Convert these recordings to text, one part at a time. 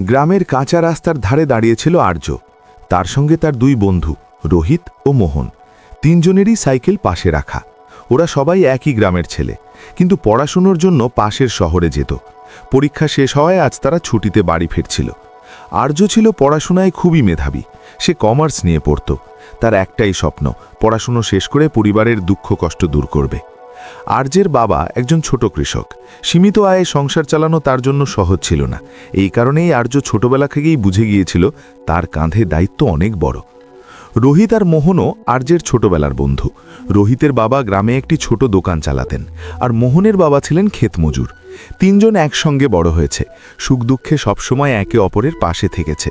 গ্রামের কাঁচা রাস্তার ধারে দাঁড়িয়েছিল আর্য। তার সঙ্গে তার দুই বন্ধু, রোহিত ও মোহন। তিনজনেরই সাইকেল পাশে রাখা। ওরা সবাই একই গ্রামের ছেলে, কিন্তু পড়াশুনোর জন্য পাশের শহরে যেত। পরীক্ষা শেষ হওয়ায় আজ তারা ছুটিতে বাড়ি ফিরছিল। আর্য ছিল পড়াশোনায় খুবই মেধাবী। সে কমার্স নিয়ে পড়ত। তার একটাই স্বপ্ন, পড়াশুনো শেষ করে পরিবারের দুঃখ কষ্ট দূর করবে। আর্যের বাবা একজন ছোট কৃষক। সীমিত আয়ে সংসার চালানো তার জন্য সহজ ছিল না। এই কারণেই আর্য ছোটবেলা থেকেই বুঝে গিয়েছিল, তার কাঁধে দায়িত্ব অনেক বড়। রোহিত আর মোহনও আর্যের ছোটবেলার বন্ধু। রোহিতের বাবা গ্রামে একটি ছোট দোকান চালাতেন, আর মোহনের বাবা ছিলেন ক্ষেতমজুর তিনজন একসঙ্গে বড় হয়েছে। সুখ দুঃখে সবসময় একে অপরের পাশে থেকেছে।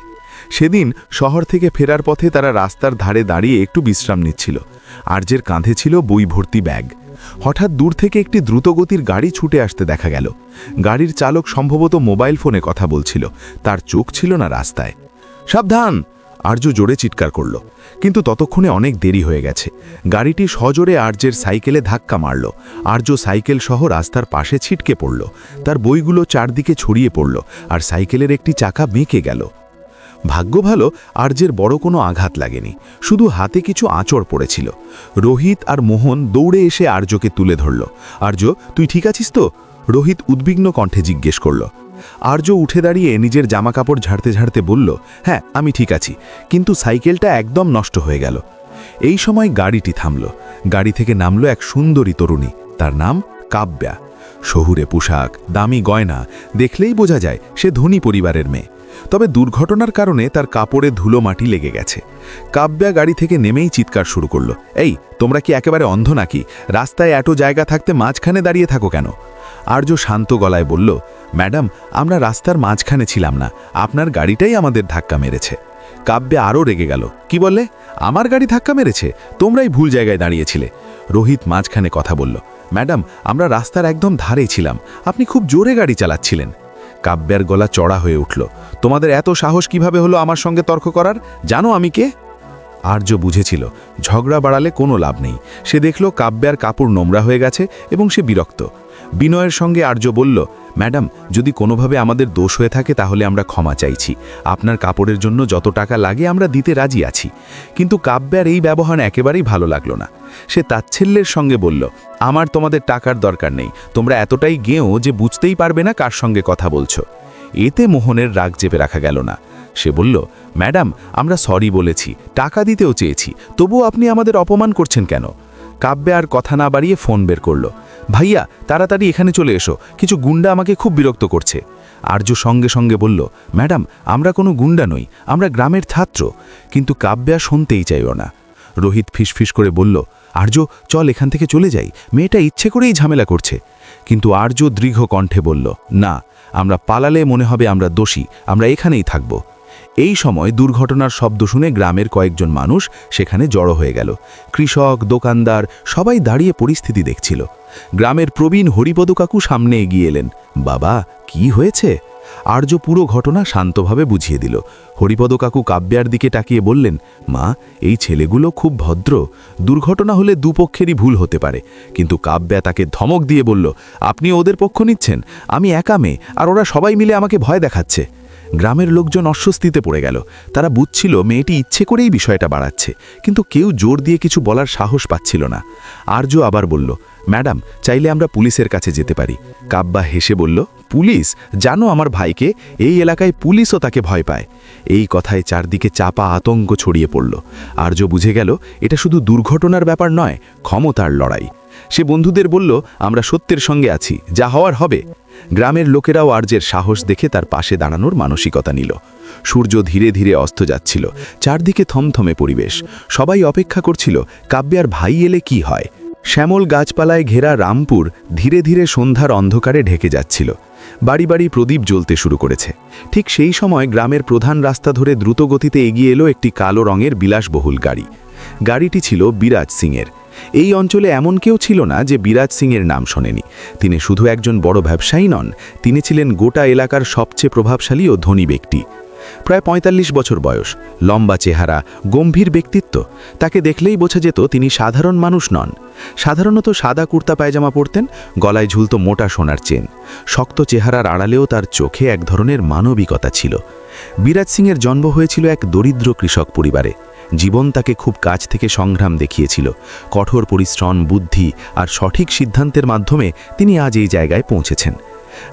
সেদিন শহর থেকে ফেরার পথে তারা রাস্তার ধারে দাঁড়িয়ে একটু বিশ্রাম নিচ্ছিল। আর্যের কাঁধে ছিল বই ভর্তি ব্যাগ। হঠাৎ দূর থেকে একটি দ্রুতগতির গাড়ি ছুটে আসতে দেখা গেল। গাড়ির চালক সম্ভবত মোবাইল ফোনে কথা বলছিল। তার চোখ ছিল না রাস্তায়। সাবধান! আর্য জোরে চিৎকার করল। কিন্তু ততক্ষণে অনেক দেরি হয়ে গেছে। গাড়িটি সজোরে আর্যের সাইকেলে ধাক্কা মারল। আর্য সাইকেল সহ রাস্তার পাশে ছিটকে পড়ল। তার বইগুলো চারদিকে ছড়িয়ে পড়ল। আর সাইকেলের একটি চাকা বেঁকে গেল। ভাগ্য ভালো, আর্যের বড় কোনো আঘাত লাগেনি, শুধু হাতে কিছু আঁচড় পড়েছিল। রোহিত আর মোহন দৌড়ে এসে আর্যকে তুলে ধরল। আর্য, তুই ঠিক আছিস তো? রোহিত উদ্বিগ্ন কণ্ঠে জিজ্ঞেস করল। আর্য উঠে দাঁড়িয়ে নিজের জামাকাপড় ঝাড়তে ঝাড়তে বলল হ্যাঁ আমি ঠিক আছি, কিন্তু সাইকেলটা একদম নষ্ট হয়ে গেল। এই সময় গাড়িটি থামল। গাড়ি থেকে নামল এক সুন্দরী তরুণী। তার নাম কাব্যা। শহুরে পোশাক, দামি গয়না, দেখলেই বোঝা যায় সে ধনী পরিবারের মেয়ে। তবে দুর্ঘটনার কারণে তার কাপড়ে ধুলো মাটি লেগে গেছে। কাব্যা গাড়ি থেকে নেমেই চিৎকার শুরু করল। এই, তোমরা কি একেবারে অন্ধ নাকি? রাস্তায় এত জায়গা থাকতে মাঝখানে দাঁড়িয়ে থাকো কেন? আর্য শান্ত গলায় বলল, ম্যাডাম, আমরা রাস্তার মাঝখানে ছিলাম না। আপনার গাড়িটাই আমাদের ধাক্কা মেরেছে। কাব্যে আরও রেগে গেল, কি বললে? আমার গাড়ি ধাক্কা মেরেছে? তোমরাই ভুল জায়গায় দাঁড়িয়েছিলে। রোহিত মাঝখানে কথা বলল, ম্যাডাম, আমরা রাস্তার একদম ধারেই ছিলাম। আপনি খুব জোরে গাড়ি চালাচ্ছিলেন। কাব্যের গলা চড়া হয়ে উঠল। তোমাদের এত সাহস কীভাবে হলো আমার সঙ্গে তর্ক করার? জানো আমি কে? আর্য বুঝেছিল, ঝগড়া বাড়ালে কোনো লাভ নেই। সে দেখল কাব্যার কাপড় নোংরা হয়ে গেছে এবং সে বিরক্ত। বিনয়ের সঙ্গে আর্য বলল, ম্যাডাম, যদি কোনোভাবে আমাদের দোষ হয়ে থাকে তাহলে আমরা ক্ষমা চাইছি। আপনার কাপড়ের জন্য যত টাকা লাগে আমরা দিতে রাজি আছি। কিন্তু কাব্যার এই ব্যবহার একেবারেই ভালো লাগল না। সে তাচ্ছিল্যের সঙ্গে বলল, আমার তোমাদের টাকার দরকার নেই। তোমরা এতটাই গেঁও যে বুঝতেই পারবে না কার সঙ্গে কথা বলছো। এতে মোহনের রাগ চেপে রাখা গেল না। সে বলল, ম্যাডাম, আমরা সরি বলেছি। টাকা দিতেও চেয়েছি। তবুও আপনি আমাদের অপমান করছেন কেন? কাব্যে আর কথা না বাড়িয়ে ফোন বের করল। ভাইয়া, তাড়াতাড়ি এখানে চলে এসো। কিছু গুন্ডা আমাকে খুব বিরক্ত করছে। আর্য সঙ্গে সঙ্গে বলল, ম্যাডাম, আমরা কোনো গুন্ডা নই, আমরা গ্রামের ছাত্র। কিন্তু কাব্যা শুনতেই চাইও না। রোহিত ফিসফিস করে বলল আর্য চল এখান থেকে চলে যাই। মেয়েটা ইচ্ছে করেই ঝামেলা করছে। কিন্তু আর্য দৃঢ় কণ্ঠে বলল, না, আমরা পালালে মনে হবে আমরা দোষী, আমরা এখানেই থাকব। এই সময় দুর্ঘটনার শব্দ শুনে গ্রামের কয়েকজন মানুষ সেখানে জড়ো হয়ে গেল। কৃষক, দোকানদার সবাই দাঁড়িয়ে পরিস্থিতি দেখছিল। গ্রামের প্রবীণ হরিপদ কাকু সামনে এগিয়ে এলেন। বাবা, কি হয়েছে? আর্য পুরো ঘটনা শান্তভাবে বুঝিয়ে দিল। হরিপদ কাকু কাব্যার দিকে তাকিয়ে বললেন, মা, এই ছেলেগুলো খুব ভদ্র। দুর্ঘটনা হলে দুপক্ষেরই ভুল হতে পারে। কিন্তু কাব্যা তাকে ধমক দিয়ে বলল, আপনি ওদের পক্ষ নিচ্ছেন? আমি একা মেয়ে, আর ওরা সবাই মিলে আমাকে ভয় দেখাচ্ছে। গ্রামের লোকজন অস্বস্তিতে পড়ে গেল। তারা বুঝছিল মেয়েটি ইচ্ছে করেই বিষয়টা বাড়াচ্ছে, কিন্তু কেউ জোর দিয়ে কিছু বলার সাহস পাচ্ছিল না। আর্য আবার বলল, ম্যাডাম, চাইলে আমরা পুলিশের কাছে যেতে পারি। কাব্বা হেসে বলল, পুলিশ? জানো আমার ভাইকে? এই এলাকায় পুলিশও তাকে ভয় পায়। এই কথায় চারদিকে চাপা আতঙ্ক ছড়িয়ে পড়ল। আর্য বুঝে গেল, এটা শুধু দুর্ঘটনার ব্যাপার নয়, ক্ষমতার লড়াই। সে বন্ধুদের বলল, আমরা সত্যের সঙ্গে আছি, যা হওয়ার হবে। গ্রামের লোকেরাও আর্যের সাহস দেখে তার পাশে দাঁড়ানোর মানসিকতা নিল। সূর্য ধীরে ধীরে অস্ত যাচ্ছিল। চারদিকে থমথমে পরিবেশ। সবাই অপেক্ষা করছিল, কাব্যার ভাই এলে কি হয়? শ্যামল গাছপালায় ঘেরা রামপুর ধীরে ধীরে সন্ধ্যার অন্ধকারে ঢেকে যাচ্ছিল। বাড়ি বাড়ি প্রদীপ জ্বলতে শুরু করেছে। ঠিক সেই সময় গ্রামের প্রধান রাস্তা ধরে দ্রুতগতিতে এগিয়ে এলো একটি কালো রঙের বিলাসবহুল গাড়ি। গাড়িটি ছিল বিরাজ সিংয়ের। এই অঞ্চলে এমন কেউ ছিল না যে বিরাজ সিংয়ের নাম শোনেনি। তিনি শুধু একজন বড় ব্যবসায়ী নন, তিনি ছিলেন গোটা এলাকার সবচেয়ে প্রভাবশালী ও ধনী ব্যক্তি। প্রায় ৪৫ বছর বয়স, লম্বা চেহারা, গম্ভীর ব্যক্তিত্ব, তাকে দেখলেই বোঝা যেত তিনি সাধারণ মানুষ নন। সাধারণত সাদা কুর্তা পায়জামা পরতেন, গলায় ঝুলত মোটা সোনার চেন। শক্ত চেহারার আড়ালেও তার চোখে এক ধরনের মানবিকতা ছিল। বিরাজ সিংয়ের জন্ম হয়েছিল এক দরিদ্র কৃষক পরিবারে। জীবন তাকে খুব কাছ থেকে সংগ্রাম দেখিয়েছিল। কঠোর পরিশ্রম, বুদ্ধি আর সঠিক সিদ্ধান্তের মাধ্যমে তিনি আজ এই জায়গায় পৌঁছেছেন।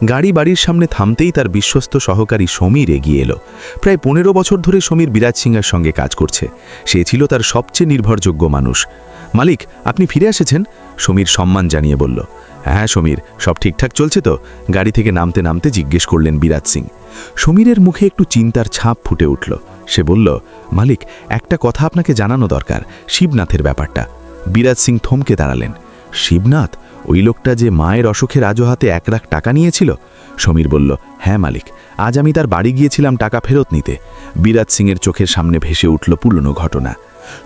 গাড়ি বাড়ির সামনে থামতেই তার বিশ্বস্ত সহকারী সমীর এগিয়ে এলো। প্রায় পনেরো বছর ধরে সমীর বিরাজ সিংয়ের সঙ্গে কাজ করছে। সে ছিল তার সবচেয়ে নির্ভরযোগ্য মানুষ। মালিক, আপনি ফিরে এসেছেন? সমীর সম্মান জানিয়ে বলল। হ্যাঁ সমীর, সব ঠিকঠাক চলছে তো? গাড়ি থেকে নামতে নামতে জিজ্ঞেস করলেন বিরাজ সিং। সমীরের মুখে একটু চিন্তার ছাপ ফুটে উঠল। সে বলল, মালিক, একটা কথা আপনাকে জানানো দরকার, শিবনাথের ব্যাপারটা। বিরাজ সিং থমকে দাঁড়ালেন। শিবনাথ? ওই লোকটা যে মায়ের অসুখে হাতে এক লাখ টাকা নিয়েছিল? সমীর বলল হ্যাঁ মালিক, আজ আমি তার বাড়ি গিয়েছিলাম টাকা ফেরত নিতে। বিরাজ সিংয়ের চোখের সামনে ভেসে উঠল পুরনো ঘটনা।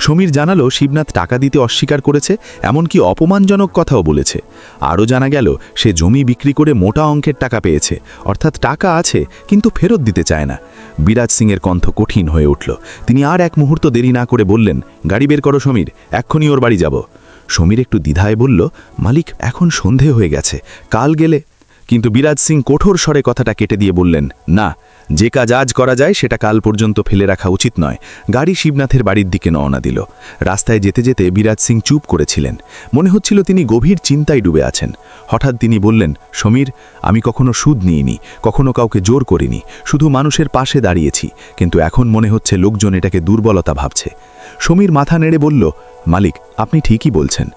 সমীর জানালো, শিবনাথ টাকা দিতে অস্বীকার করেছে, এমনকি অপমানজনক কথাও বলেছে। আরও জানা গেল, সে জমি বিক্রি করে মোটা অঙ্কের টাকা পেয়েছে। অর্থাৎ টাকা আছে, কিন্তু ফেরত দিতে চায় না। বিরাজ সিংয়ের কণ্ঠ কঠিন হয়ে উঠল। তিনি আর এক মুহূর্ত দেরি না করে বললেন, গাড়ি বের করো সমীর, এক্ষুনি ওর বাড়ি যাব। সমীর একটু দ্বিধায় বলল, মালিক, এখন সন্ধে হয়ে গেছে, কাল গেলে কিন্তু বিরাজ সিং কঠোর স্বরে কথাটা কেটে দিয়ে বললেন, না, যে কাজ আজ করা যায় সেটা কাল পর্যন্ত ফেলে রাখা উচিত নয়। গাড়ি শিবনাথের বাড়ির দিকে নওনা দিল। রাস্তায় যেতে যেতে বিরাজ সিং চুপ করেছিলেন। মনে হচ্ছিল তিনি গভীর চিন্তায় ডুবে আছেন। হঠাৎ তিনি বললেন, সমীর, আমি কখনো সুদ নিইনি, কখনো কাউকে জোর করিনি, শুধু মানুষের পাশে দাঁড়িয়েছি, কিন্তু এখন মনে হচ্ছে লোকজন এটাকে দুর্বলতা ভাবছে। সমীর মাথা নেড়ে বলল, মালিক, আপনি ঠিকই বলছেন।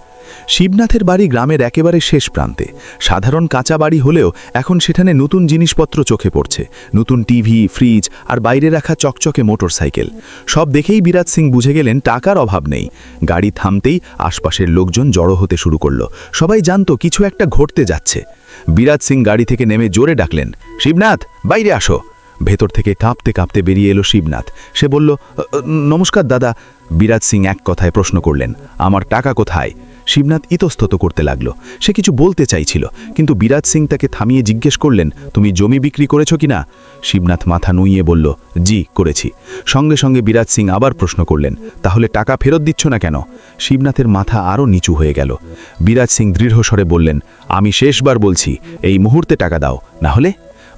শিবনাথের বাড়ি গ্রামের একেবারে শেষ প্রান্তে। সাধারণ কাঁচা বাড়ি হলেও এখন সেখানে নতুন জিনিসপত্র চোখে পড়ছে। নতুন টিভি ফ্রিজ আর বাইরে রাখা চকচকে মোটরসাইকেল। সব দেখেই বিরাজ সিং বুঝে গেলেন টাকার অভাব নেই। গাড়ি থামতেই আশপাশের লোকজন জড়ো হতে শুরু করল। সবাই জানতো কিছু একটা ঘটতে যাচ্ছে। বিরাজ সিং গাড়ি থেকে নেমে জোরে ডাকলেন শিবনাথ বাইরে আসো। ভেতর থেকে কাঁপতে কাঁপতে বেরিয়ে এলো শিবনাথ। সে বলল "আ, আ, নমস্কার দাদা। বিরাজ সিং এক কথায় প্রশ্ন করলেন আমার টাকা কোথায়? শিবনাথ ইতস্তত করতে লাগল। সে কিছু বলতে চাইছিল, কিন্তু বিরাজ সিং তাকে থামিয়ে জিজ্ঞেস করলেন, তুমি জমি বিক্রি করেছ কিনা? শিবনাথ মাথা নুইয়ে বলল, জি, করেছি। সঙ্গে সঙ্গে বিরাজ সিং আবার প্রশ্ন করলেন, তাহলে টাকা ফেরত দিচ্ছ না কেন? শিবনাথের মাথা আরও নিচু হয়ে গেল। বিরাজ সিং দৃঢ়স্বরে বললেন, আমি শেষবার বলছি, এই মুহূর্তে টাকা দাও, না হলে?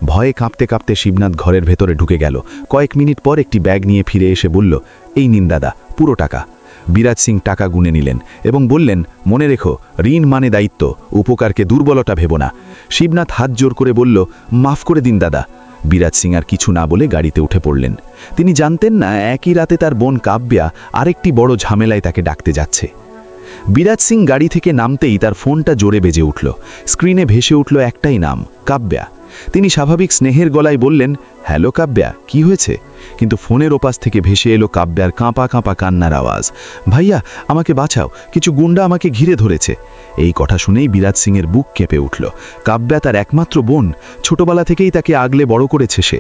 ভয়ে কাঁপতে কাঁপতে শিবনাথ ঘরের ভেতরে ঢুকে গেল। কয়েক মিনিট পর একটি ব্যাগ নিয়ে ফিরে এসে বলল, এই নিন দাদা, পুরো টাকা। বিরাজ সিং টাকা গুনে নিলেন এবং বললেন, মনে রেখো, ঋণ মানে দায়িত্ব, উপকারকে দুর্বলতা ভেব না। শিবনাথ হাত জোর করে বলল, মাফ করে দিন দাদা। বিরাজ সিং আর কিছু না বলে গাড়িতে উঠে পড়লেন। তিনি জানতেন না, একই রাতে তার বোন কাব্যা আরেকটি বড় ঝামেলায় তাকে ডাকতে যাচ্ছে। বিরাজ সিং গাড়ি থেকে নামতেই তার ফোনটা জোরে বেজে উঠল। স্ক্রিনে ভেসে উঠল একটাই নাম, কাব্যা। তিনি স্বাভাবিক স্নেহের গলায় বললেন, হ্যালো কাব্যা, কি হয়েছে? কিন্তু ফোনের ওপাশ থেকে ভেসে এলো কাব্যার কাঁপা কাঁপা কান্নার আওয়াজ। ভাইয়া, আমাকে বাঁচাও, কিছু গুন্ডা আমাকে ঘিরে ধরেছে। এই কথা শুনেই বিরাজ সিংয়ের বুক কেঁপে উঠল। কাব্যা তার একমাত্র বোন, ছোটবেলা থেকেই তাকে আগলে বড় করেছে সে।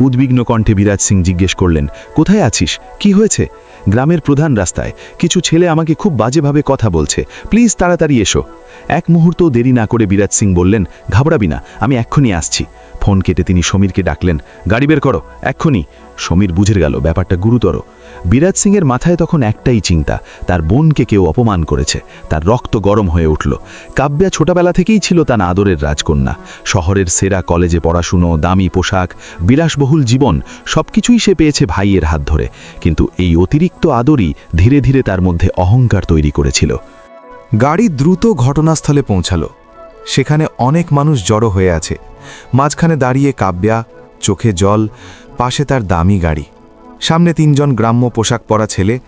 উদ্বিগ্ন কণ্ঠে বিরাজ সিং জিজ্ঞেস করলেন, কোথায় আছিস? কি হয়েছে? গ্রামের প্রধান রাস্তায়। কিছু ছেলে আমাকে খুব বাজেভাবে কথা বলছে। প্লিজ তাড়াতাড়ি এসো। এক মুহূর্ত দেরি না করে বিরাজ সিং বললেন, ঘাবড়াবি না, আমি এক্ষুনি আসছি। ফোন কেটে তিনি সমীরকে ডাকলেন, গাড়ি বের করো, এক্ষুনি। সমীর বুঝে গেল, ব্যাপারটা গুরুতর। বিরাজ সিংয়ের মাথায় তখন একটাই চিন্তা, তার বোনকে কেউ অপমান করেছে, তার রক্ত গরম হয়ে উঠল। কাব্যা ছোটবেলা থেকেই ছিল তার আদরের রাজকন্যা। শহরের সেরা কলেজে পড়াশুনো, দামি পোশাক, বিলাসবহুল জীবন, সবকিছুই সে পেয়েছে ভাইয়ের হাত ধরে। কিন্তু এই অতিরিক্ত আদরই ধীরে ধীরে তার মধ্যে অহংকার তৈরি করেছিল। গাড়ি দ্রুত ঘটনাস্থলে পৌঁছালো। সেখানে অনেক মানুষ জড়ো হয়ে আছে। মাঝখানে দাঁড়িয়ে কাব্যা, চোখে জল পাশে তার দামি গাড়ি। সামনে তিনজন গ্রাম্য পোশাক পরা ছেলে,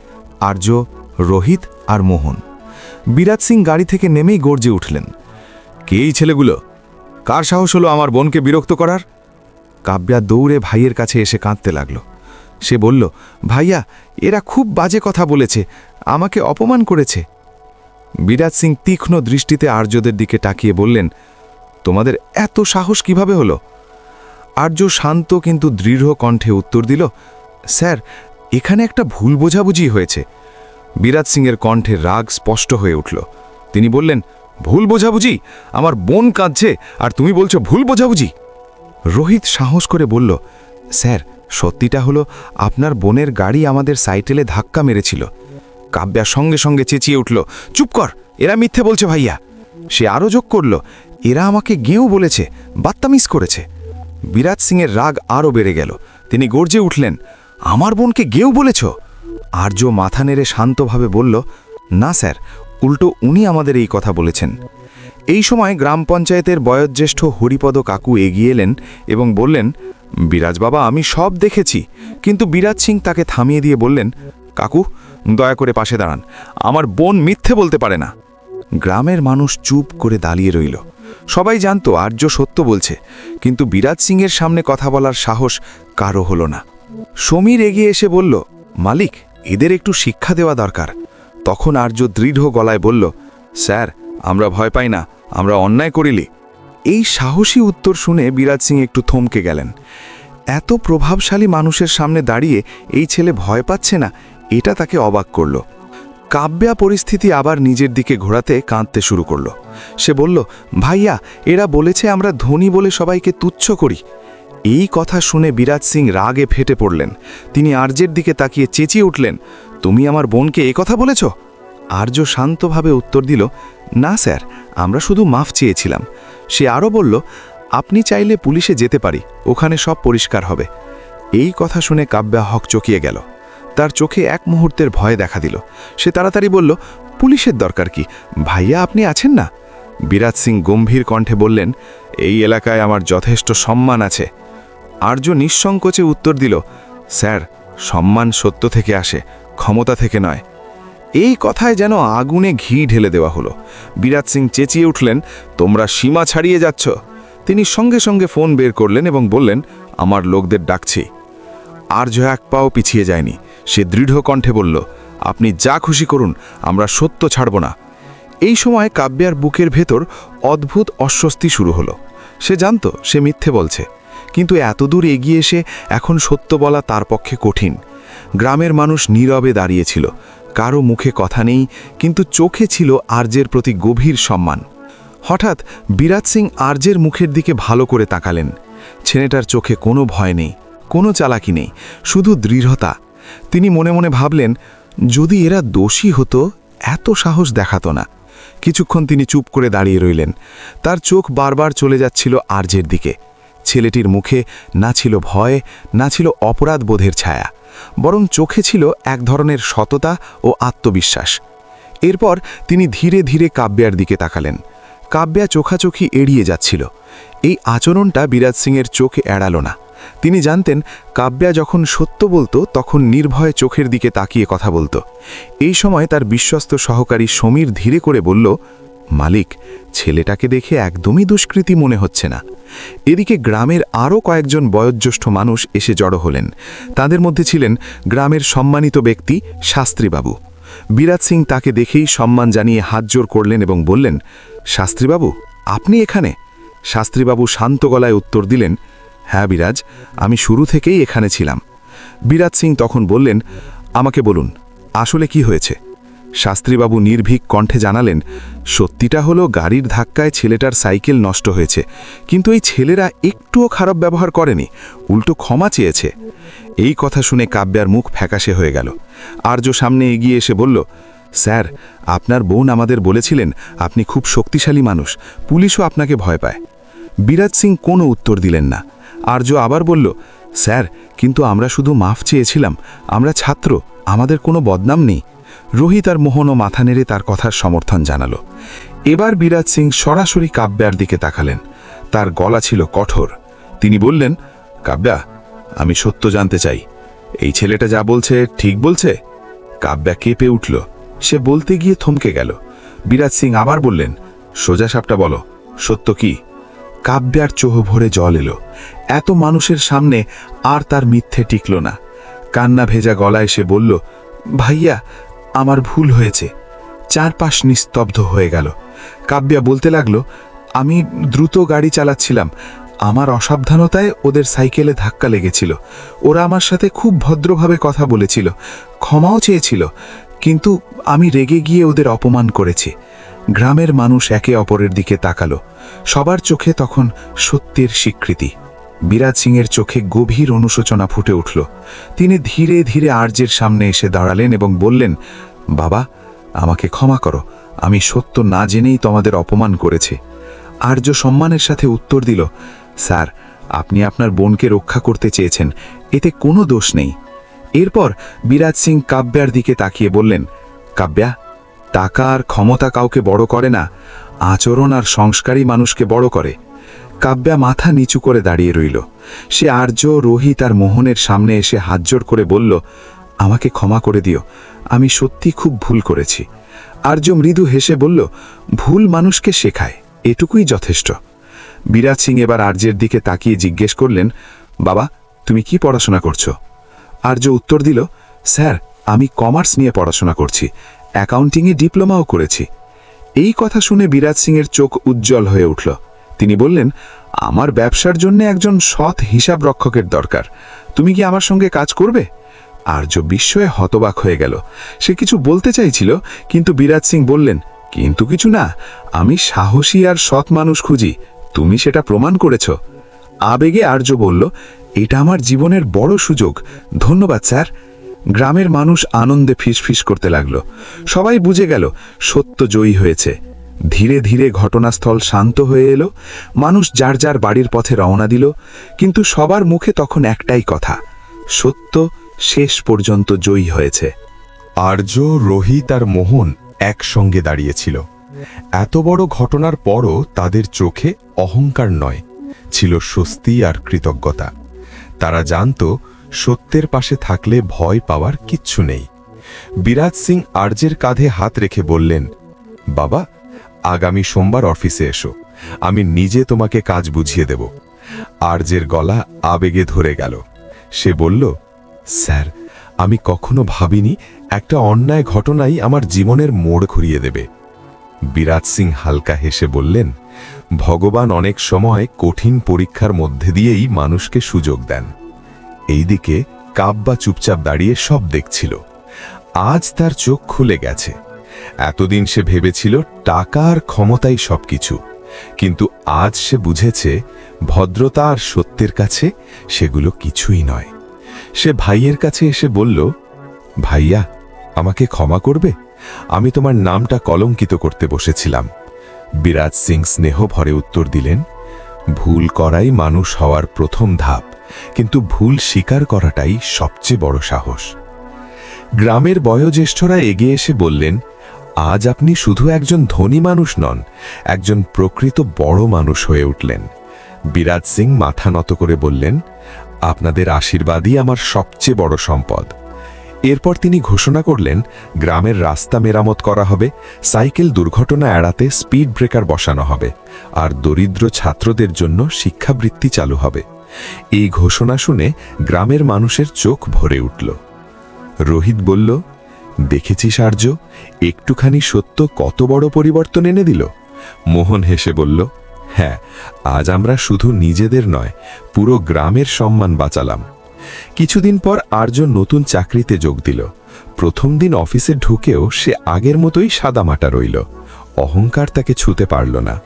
আর্য, রোহিত আর মোহন। বিরাজ সিং গাড়ি থেকে নেমেই গর্জে উঠলেন। কে এই ছেলেগুলো? কার সাহস হলো আমার বোনকে বিরক্ত করার? কাব্যা দৌড়ে ভাইয়ের কাছে এসে কাঁদতে লাগল। সে বলল, ভাইয়া, এরা খুব বাজে কথা বলেছে, আমাকে অপমান করেছে। বিরাজ সিং তীক্ষ্ণ দৃষ্টিতে আর্যদের দিকে তাকিয়ে বললেন, তোমাদের এত সাহস কীভাবে হলো? আর্য শান্ত কিন্তু দৃঢ় কণ্ঠে উত্তর দিল, স্যার, এখানে একটা ভুল বোঝাবুঝি হয়েছে। বিরাজ সিংয়ের কণ্ঠে রাগ স্পষ্ট হয়ে উঠল। তিনি বললেন, ভুল বোঝাবুঝি? আমার বোন কাঁদছে, আর তুমি বলছো ভুল বোঝাবুঝি? রোহিত সাহস করে বলল, স্যার, সত্যিটা হলো আপনার বোনের গাড়ি আমাদের সাইটেলে ধাক্কা মেরেছিল। কাব্যা সঙ্গে সঙ্গে চেঁচিয়ে উঠল, চুপ কর, এরা মিথ্যে বলছে ভাইয়া। সে আরও যোগ করল, এরা আমাকে গেঁও বলেছে বাত্তামিস করেছে। বিরাজ সিংয়ের রাগ আরও বেড়ে গেল। তিনি গর্জে উঠলেন, আমার বোনকে গেউ বলেছ? আর্য মাথা নেড়ে শান্তভাবে বলল, না স্যার, উল্টো উনি আমাদের এই কথা বলেছেন। এই সময় গ্রাম পঞ্চায়েতের বয়োজ্যেষ্ঠ হরিপদ কাকু এগিয়ে এলেন এবং বললেন, বিরাজ বাবা, আমি সব দেখেছি। কিন্তু বিরাজ সিং তাকে থামিয়ে দিয়ে বললেন, কাকু, দয়া করে পাশে দাঁড়ান। আমার বোন মিথ্যে বলতে পারে না। গ্রামের মানুষ চুপ করে দাঁড়িয়ে রইল। সবাই জানতো আর্য সত্য বলছে, কিন্তু বিরাজ সিংয়ের সামনে কথা বলার সাহস কারও হলো না। সমীর এগিয়ে এসে বলল, মালিক, এদের একটু শিক্ষা দেওয়া দরকার। তখন আর্য দৃঢ় গলায় বলল, স্যার, আমরা ভয় পাই না, আমরা অন্যায় করিলি। এই সাহসী উত্তর শুনে বিরাজ সিং একটু থমকে গেলেন। এত প্রভাবশালী মানুষের সামনে দাঁড়িয়ে এই ছেলে ভয় পাচ্ছে না? এটা তাকে অবাক করল। কাব্যা পরিস্থিতি আবার নিজের দিকে ঘোরাতে কাঁদতে শুরু করল। সে বলল, ভাইয়া, এরা বলেছে আমরা ধনী বলে সবাইকে তুচ্ছ করি। এই কথা শুনে বিরাজ সিং রাগে ফেটে পড়লেন। তিনি আর্যের দিকে তাকিয়ে চেঁচিয়ে উঠলেন, তুমি আমার বোনকে এ কথা বলেছ? আর্য শান্তভাবে উত্তর দিল, না স্যার, আমরা শুধু মাফ চেয়েছিলাম। সে আরও বলল, আপনি চাইলে পুলিশে যেতে পারি, ওখানে সব পরিষ্কার হবে। এই কথা শুনে কাব্যা হক চকিয়ে গেল। তার চোখে এক মুহূর্তের ভয় দেখা দিল। সে তাড়াতাড়ি বলল, পুলিশের দরকার কি? ভাইয়া, আপনি আছেন না? বিরাজ সিং গম্ভীর কণ্ঠে বললেন, এই এলাকায় আমার যথেষ্ট সম্মান আছে। আর্য নিঃসংকোচে উত্তর দিল, স্যার, সম্মান সত্য থেকে আসে, ক্ষমতা থেকে নয়। এই কথায় যেন আগুনে ঘি ঢেলে দেওয়া হলো। বিরাট সিং চেঁচিয়ে উঠলেন, তোমরা সীমা ছাড়িয়ে যাচ্ছ? তিনি সঙ্গে সঙ্গে ফোন বের করলেন এবং বললেন, আমার লোকদের ডাকছি। আর্য এক পাও পিছিয়ে যায়নি। সে দৃঢ় কণ্ঠে বলল, আপনি যা খুশি করুন, আমরা সত্য ছাড়ব না। এই সময় কাব্যার বুকের ভেতর অদ্ভুত অস্বস্তি শুরু হলো। সে জানত, সে মিথ্যে বলছে। কিন্তু এতদূর এগিয়ে এসে এখন সত্য বলা তার পক্ষে কঠিন। গ্রামের মানুষ নীরবে দাঁড়িয়েছিল। কারও মুখে কথা নেই, কিন্তু চোখে ছিল আর্যের প্রতি গভীর সম্মান। হঠাৎ বিরাট সিং আর্যের মুখের দিকে ভালো করে তাকালেন। ছেলেটার চোখে কোনো ভয় নেই। কোনো চালাকি নেই, শুধু দৃঢ়তা। তিনি মনে মনে ভাবলেন, যদি এরা দোষী হতো, এত সাহস দেখাতো না। কিছুক্ষণ তিনি চুপ করে দাঁড়িয়ে রইলেন। তার চোখ বারবার চলে যাচ্ছিল আর্যের দিকে। ছেলেটির মুখে না ছিল ভয়, না ছিল অপরাধ বোধের ছায়া, বরং চোখে ছিল এক ধরনের সততা ও আত্মবিশ্বাস। এরপর তিনি ধীরে ধীরে কাব্যার দিকে তাকালেন। কাব্যা চোখাচোখি এড়িয়ে যাচ্ছিল। এই আচরণটা বিরাজ সিংয়ের চোখে এড়ালো না। তিনি জানতেন কাব্যা যখন সত্য বলতো, তখন নির্ভয়ে চোখের দিকে তাকিয়ে কথা বলতো। এই সময় তার বিশ্বস্ত সহকারী সমীর ধীরে করে বলল, মালিক, ছেলেটাকে দেখে একদমই দুষ্কৃতি মনে হচ্ছে না। এদিকে গ্রামের আরও কয়েকজন বয়োজ্যেষ্ঠ মানুষ এসে জড়ো হলেন। তাদের মধ্যে ছিলেন গ্রামের সম্মানিত ব্যক্তি শাস্ত্রীবাবু। বিরাট সিং তাকে দেখেই সম্মান জানিয়ে হাত জোর করলেন এবং বললেন, শাস্ত্রীবাবু, আপনি এখানে? শাস্ত্রীবাবু শান্ত গলায় উত্তর দিলেন হ্যাঁ বিরাজ, আমি শুরু থেকেই এখানে ছিলাম। বিরাজ সিং তখন বললেন, আমাকে বলুন, আসলে কি হয়েছে? শাস্ত্রীবাবু নির্ভীক কণ্ঠে জানালেন, সত্যিটা হলো গাড়ির ধাক্কায় ছেলেটার সাইকেল নষ্ট হয়েছে, কিন্তু এই ছেলেরা একটুও খারাপ ব্যবহার করেনি, উল্টো ক্ষমা চেয়েছে। এই কথা শুনে কাব্যার মুখ ফ্যাকাশে হয়ে গেল। আর্য সামনে এগিয়ে এসে বলল, স্যার, আপনার বোন আমাদের বলেছিলেন, আপনি খুব শক্তিশালী মানুষ, পুলিশও আপনাকে ভয় পায়। বিরাজ সিং কোনো উত্তর দিলেন না। আর্য আবার বলল, স্যার, কিন্তু আমরা শুধু মাফ চেয়েছিলাম। আমরা ছাত্র, আমাদের কোনো বদনাম নেই। রোহিত আর মোহনও মাথা নেড়ে তার কথার সমর্থন জানালো। এবার বিরাজ সিং সরাসরি কাব্যার দিকে তাকালেন। তার গলা ছিল কঠোর। তিনি বললেন, কাব্যা, আমি সত্য জানতে চাই। এই ছেলেটা যা বলছে ঠিক বলছে? কাব্যা কেঁপে উঠল। সে বলতে গিয়ে থমকে গেল। বিরাজ সিং আবার বললেন, সোজা সাপটা বলো। সত্য কি? কাব্যার চোহ ভরে জল এলো। এত মানুষের সামনে আর তার মিথ্যে টিকল না। কান্না ভেজা গলায় সে বলল, ভাইয়া, আমার ভুল হয়েছে। চারপাশ নিস্তব্ধ হয়ে গেল। কাব্যা বলতে লাগল, আমি দ্রুত গাড়ি চালাচ্ছিলাম। আমার অসাবধানতায় ওদের সাইকেলে ধাক্কা লেগেছিল। ওরা আমার সাথে খুব ভদ্রভাবে কথা বলেছিল, ক্ষমাও চেয়েছিল। কিন্তু আমি রেগে গিয়ে ওদের অপমান করেছি। গ্রামের মানুষ একে অপরের দিকে তাকালো। সবার চোখে তখন সত্যের স্বীকৃতি। বিরাজ সিংয়ের চোখে গভীর অনুশোচনা ফুটে উঠল। তিনি ধীরে ধীরে আর্যের সামনে এসে দাঁড়ালেন এবং বললেন, বাবা, আমাকে ক্ষমা করো। আমি সত্য না জেনেই তোমাদের অপমান করেছি। আর্য সম্মানের সাথে উত্তর দিল, স্যার, আপনি আপনার বোনকে রক্ষা করতে চেয়েছেন। এতে কোনো দোষ নেই। এরপর বিরাজ সিং কাব্যার দিকে তাকিয়ে বললেন, কাব্যা টাকা আর ক্ষমতা কাউকে বড় করে না, আচরণ আর সংস্কারী মানুষকে বড় করে। কাব্যা মাথা নিচু করে দাঁড়িয়ে রইল। সে আর্য রোহিত আর মোহনের সামনে এসে হাতজোড় করে বলল, আমাকে ক্ষমা করে দিও, আমি সত্যি খুব ভুল করেছি। আর্য মৃদু হেসে বলল, ভুল মানুষকে শেখায়, এটুকুই যথেষ্ট। বিরাজ সিং এবার আর্যের দিকে তাকিয়ে জিজ্ঞেস করলেন, বাবা, তুমি কি পড়াশোনা করছ? আর্য উত্তর দিল, স্যার, আমি কমার্স নিয়ে পড়াশোনা করছি অ্যাকাউন্টিংয়ে ডিপ্লোমাও করেছি। এই কথা শুনে বিরাজ সিংয়ের চোখ উজ্জ্বল হয়ে উঠল। তিনি বললেন, আমার ব্যবসার জন্য একজন সৎ হিসাব রক্ষকের দরকার। তুমি কি আমার সঙ্গে কাজ করবে? আর্য বিস্ময়ে হতবাক হয়ে গেল। সে কিছু বলতে চাইছিল, কিন্তু বিরাজ সিং বললেন, কিন্তু কিছু না, আমি সাহসী আর সৎ মানুষ খুঁজি। তুমি সেটা প্রমাণ করেছ। আবেগে আর্য বলল, এটা আমার জীবনের বড় সুযোগ। ধন্যবাদ, স্যার। গ্রামের মানুষ আনন্দে ফিসফিস করতে লাগল। সবাই বুঝে গেল, সত্য জয়ী হয়েছে। ধীরে ধীরে ঘটনাস্থল শান্ত হয়ে এলো। মানুষ যার যার বাড়ির পথে রওনা দিল, কিন্তু সবার মুখে তখন একটাই কথা, সত্য শেষ পর্যন্ত জয়ী হয়েছে। আর্য, রোহিত আর মোহন একসঙ্গে দাঁড়িয়েছিল। এত বড় ঘটনার পরও তাদের চোখে অহংকার নয়, ছিল স্বস্তি আর কৃতজ্ঞতা। তারা জানত সত্যের পাশে থাকলে ভয় পাওয়ার কিচ্ছু নেই। বিরাজ সিং আর্যের কাঁধে হাত রেখে বললেন, বাবা, আগামী সোমবার অফিসে এসো। আমি নিজে তোমাকে কাজ বুঝিয়ে দেব। আর্যের গলা আবেগে ধরে গেল। সে বলল, স্যার, আমি কখনো ভাবিনি একটা অন্যায় ঘটনাই আমার জীবনের মোড় ঘুরিয়ে দেবে। বিরাজ সিং হালকা হেসে বললেন, ভগবান অনেক সময় কঠিন পরীক্ষার মধ্যে দিয়েই মানুষকে সুযোগ দেন। এইদিকে কাব্বা চুপচাপ দাঁড়িয়ে সব দেখছিল। আজ তার চোখ খুলে গেছে। এতদিন সে ভেবেছিল টাকা আর ক্ষমতাই সবকিছু। কিন্তু আজ সে বুঝেছে ভদ্রতা আর সত্যের কাছে সেগুলো কিছুই নয়। সে ভাইয়ের কাছে এসে বলল, ভাইয়া, আমাকে ক্ষমা করবে? আমি তোমার নামটা কলঙ্কিত করতে বসেছিলাম। বিরাজ সিং স্নেহ ভরে উত্তর দিলেন ভুল করাই মানুষ হওয়ার প্রথম ধাপ, কিন্তু ভুল স্বীকার করাটাই সবচেয়ে বড় সাহস। গ্রামের বয়োজ্যেষ্ঠরা এগিয়ে এসে বললেন, আজ আপনি শুধু একজন ধনী মানুষ নন, একজন প্রকৃত বড় মানুষ হয়ে উঠলেন। বিরাজ সিং মাথা নত করে বললেন, আপনাদের আশীর্বাদই আমার সবচেয়ে বড় সম্পদ। এরপর তিনি ঘোষণা করলেন, গ্রামের রাস্তা মেরামত করা হবে, সাইকেল দুর্ঘটনা এড়াতে স্পিড ব্রেকার বসানো হবে, আর দরিদ্র ছাত্রদের জন্য শিক্ষাবৃত্তি চালু হবে। এই ঘোষণা শুনে গ্রামের মানুষের চোখ ভরে উঠল। রোহিত বলল, দেখেছিস আর্য, একটুখানি সত্য কত বড় পরিবর্তন এনে দিল? মোহন হেসে বলল হ্যাঁ আজ আমরা শুধু নিজেদের নয়, পুরো গ্রামের সম্মান বাঁচালাম। কিছুদিন পর আর্য নতুন চাকরিতে যোগ দিল। প্রথম দিন অফিসে ঢুকেও সে আগের মতোই সাদামাটা রইল। অহংকার তাকে ছুতে পারল না।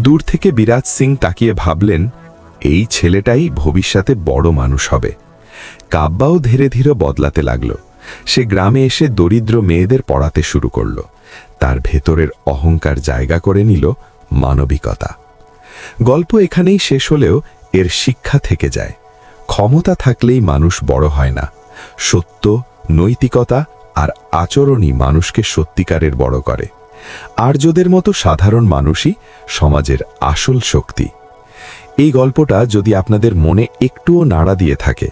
দূর থেকে বিরাজ সিং তাকিয়ে ভাবলেন, এই ছেলেটাই ভবিষ্যতে বড় মানুষ হবে। কাব্বাও ধীরে ধীরে বদলাতে লাগল। সে গ্রামে এসে দরিদ্র মেয়েদের পড়াতে শুরু করল। তার ভেতরের অহংকার জায়গা করে নিল মানবিকতা। গল্প এখানেই শেষ হলেও এর শিক্ষা থেকে যায়। ক্ষমতা থাকলেই মানুষ বড় হয় না। সত্য, নৈতিকতা আর আচরণই মানুষকে সত্যিকারের বড় করে। আর্যদের মতো সাধারণ মানুষই সমাজের আসল শক্তি। এই গল্পটা যদি আপনাদের মনে একটুও নাড়া দিয়ে থাকে,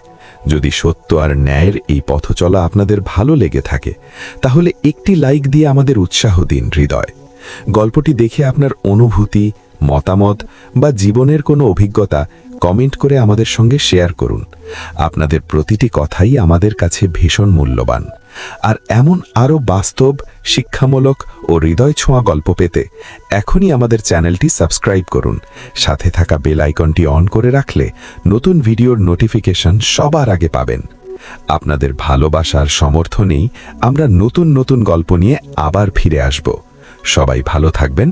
যদি সত্য আর ন্যায়ের এই পথ চলা আপনাদের ভালো লেগে থাকে, তাহলে একটি লাইক দিয়ে আমাদের উৎসাহ দিন হৃদয়। গল্পটি দেখে আপনার অনুভূতি মতামত বা জীবনের কোনো অভিজ্ঞতা কমেন্ট করে আমাদের সঙ্গে শেয়ার করুন। আপনাদের প্রতিটি কথাই আমাদের কাছে ভীষণ মূল্যবান। আর এমন আরও বাস্তব, শিক্ষামূলক ও হৃদয় ছোঁয়া গল্প পেতে এখনই আমাদের চ্যানেলটি সাবস্ক্রাইব করুন। সাথে থাকা বেল আইকনটি অন করে রাখলে নতুন ভিডিওর নোটিফিকেশন সবার আগে পাবেন। আপনাদের ভালোবাসার সমর্থনেই আমরা নতুন নতুন গল্প নিয়ে আবার ফিরে আসব। সবাই ভালো থাকবেন